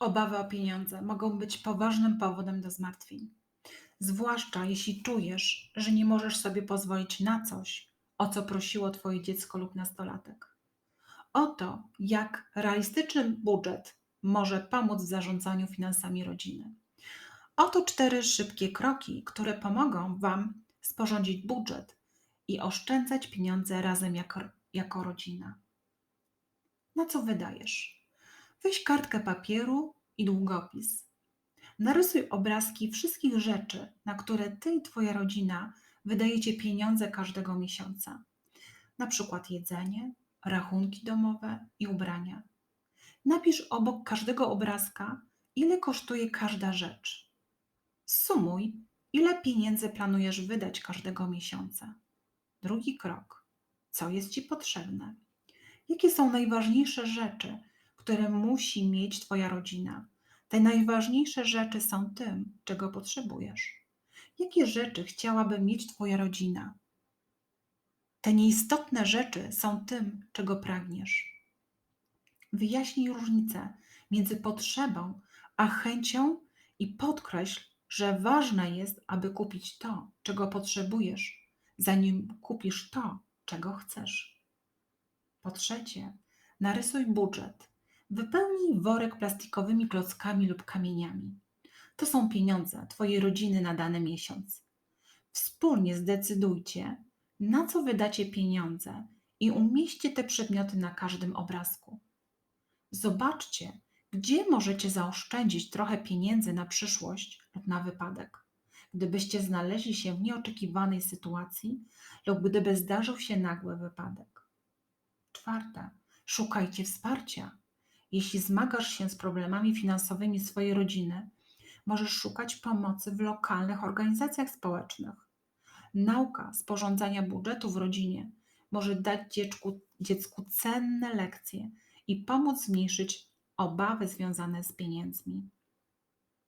Obawy o pieniądze mogą być poważnym powodem do zmartwień, zwłaszcza jeśli czujesz, że nie możesz sobie pozwolić na coś, o co prosiło Twoje dziecko lub nastolatek. Oto, jak realistyczny budżet może pomóc w zarządzaniu finansami rodziny. Oto cztery szybkie kroki, które pomogą Wam sporządzić budżet i oszczędzać pieniądze razem jako, jako rodzina. Na co wydajesz? Weź kartkę papieru i długopis. Narysuj obrazki wszystkich rzeczy, na które Ty i Twoja rodzina wydajecie pieniądze każdego miesiąca. Na przykład jedzenie, rachunki domowe i ubrania. Napisz obok każdego obrazka, ile kosztuje każda rzecz. Sumuj, ile pieniędzy planujesz wydać każdego miesiąca. Drugi krok. Co jest Ci potrzebne? Jakie są najważniejsze rzeczy, które musi mieć Twoja rodzina? Te najważniejsze rzeczy są tym, czego potrzebujesz. Jakie rzeczy chciałaby mieć Twoja rodzina? Te nieistotne rzeczy są tym, czego pragniesz. Wyjaśnij różnicę między potrzebą a chęcią i podkreśl, że ważne jest, aby kupić to, czego potrzebujesz, zanim kupisz to, czego chcesz. Po trzecie, narysuj budżet. Wypełnij worek plastikowymi klockami lub kamieniami. To są pieniądze Twojej rodziny na dany miesiąc. Wspólnie zdecydujcie, na co wydacie pieniądze i umieśćcie te przedmioty na każdym obrazku. Zobaczcie, gdzie możecie zaoszczędzić trochę pieniędzy na przyszłość lub na wypadek. Gdybyście znaleźli się w nieoczekiwanej sytuacji lub gdyby zdarzył się nagły wypadek. Czwarte, szukajcie wsparcia. Jeśli zmagasz się z problemami finansowymi swojej rodziny, możesz szukać pomocy w lokalnych organizacjach społecznych. Nauka sporządzania budżetu w rodzinie może dać dziecku, dziecku cenne lekcje i pomóc zmniejszyć obawy związane z pieniędzmi.